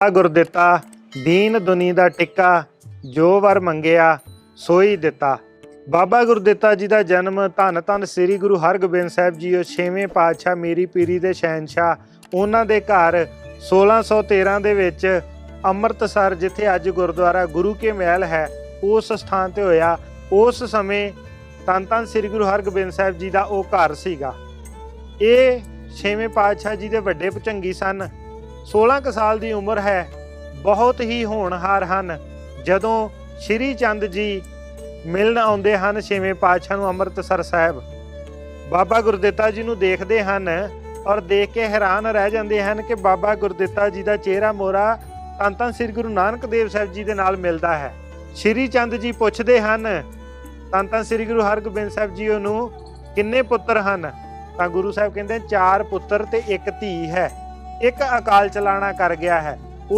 ਆ ਗੁਰ ਦਿੱਤਾ, ਦੀਨ ਦੁਨੀ ਦਾ ਟਿੱਕਾ, ਜੋ ਵਰ ਮੰਗਿਆ, ਸੋਈ ਦਿੱਤਾ। ਬਾਬਾ ਗੁਰਦਿੱਤਾ ਜੀ ਦਾ ਜਨਮ, ਧੰਨ ਧੰਨ ਸ੍ਰੀ ਗੁਰੂ ਹਰਗੋਬਿੰਦ ਸਾਹਿਬ ਜੀ, ਉਹ ਛੇਵੇਂ ਪਾਤਸ਼ਾਹ ਮੇਰੀ ਪੀਰੀ ਦੇ ਸ਼ਹਿਨशाह ਉਹਨਾਂ ਦੇ ਘਰ 1613 ਦੇ ਵਿੱਚ ਅੰਮ੍ਰਿਤਸਰ, ਜਿੱਥੇ ਅੱਜ ਗੁਰਦੁਆਰਾ ਗੁਰੂ ਕੇ ਮਹਿਲ ਹੈ, ਉਸ ਸਥਾਨ ਤੇ ਹੋਇਆ। ਉਸ ਸਮੇਂ ਧੰਨ ਧੰਨ ਸ੍ਰੀ ਗੁਰੂ ਹਰਗੋਬਿੰਦ ਸਾਹਿਬ ਜੀ ਦਾ ਉਹ ਘਰ ਸੀਗਾ। ਇਹ ਛੇਵੇਂ ਪਾਤਸ਼ਾਹ ਜੀ ਦੇ ਵੱਡੇ ਭਚੰਗੀ ਸਨ। 16 ਕੁ ਸਾਲ ਦੀ ਉਮਰ ਹੈ, ਬਹੁਤ ਹੀ ਹੋਣਹਾਰ ਹਨ। ਜਦੋਂ ਸ਼੍ਰੀ ਚੰਦ ਜੀ ਮਿਲਣ ਆਉਂਦੇ ਹਨ ਛੇਵੇਂ ਪਾਤਸ਼ਾਹ ਨੂੰ ਅੰਮ੍ਰਿਤਸਰ ਸਾਹਿਬ, ਬਾਬਾ ਗੁਰਦਿੱਤਾ ਜੀ ਨੂੰ ਦੇਖਦੇ ਹਨ ਔਰ ਦੇਖ ਕੇ ਹੈਰਾਨ ਰਹਿ ਜਾਂਦੇ ਹਨ ਕਿ ਬਾਬਾ ਗੁਰਦਿੱਤਾ ਜੀ ਦਾ ਚਿਹਰਾ ਮੋਰਾ ਤਾਂ ਧੰਨ ਸ੍ਰੀ ਗੁਰੂ ਨਾਨਕ ਦੇਵ ਸਾਹਿਬ ਜੀ ਦੇ ਨਾਲ ਮਿਲਦਾ ਹੈ। ਸ਼੍ਰੀ ਚੰਦ ਜੀ ਪੁੱਛਦੇ ਹਨ ਤਾਂ ਧੰਨ ਸ੍ਰੀ ਗੁਰੂ ਹਰਗੋਬਿੰਦ ਸਾਹਿਬ ਜੀ ਨੂੰ ਕਿੰਨੇ ਪੁੱਤਰ ਹਨ? ਤਾਂ ਗੁਰੂ ਸਾਹਿਬ ਕਹਿੰਦੇ, ਚਾਰ ਪੁੱਤਰ ਤੇ ਇੱਕ ਧੀ ਹੈ। ਇੱਕ ਅਕਾਲ ਚਲਾਣਾ ਕਰ ਗਿਆ ਹੈ।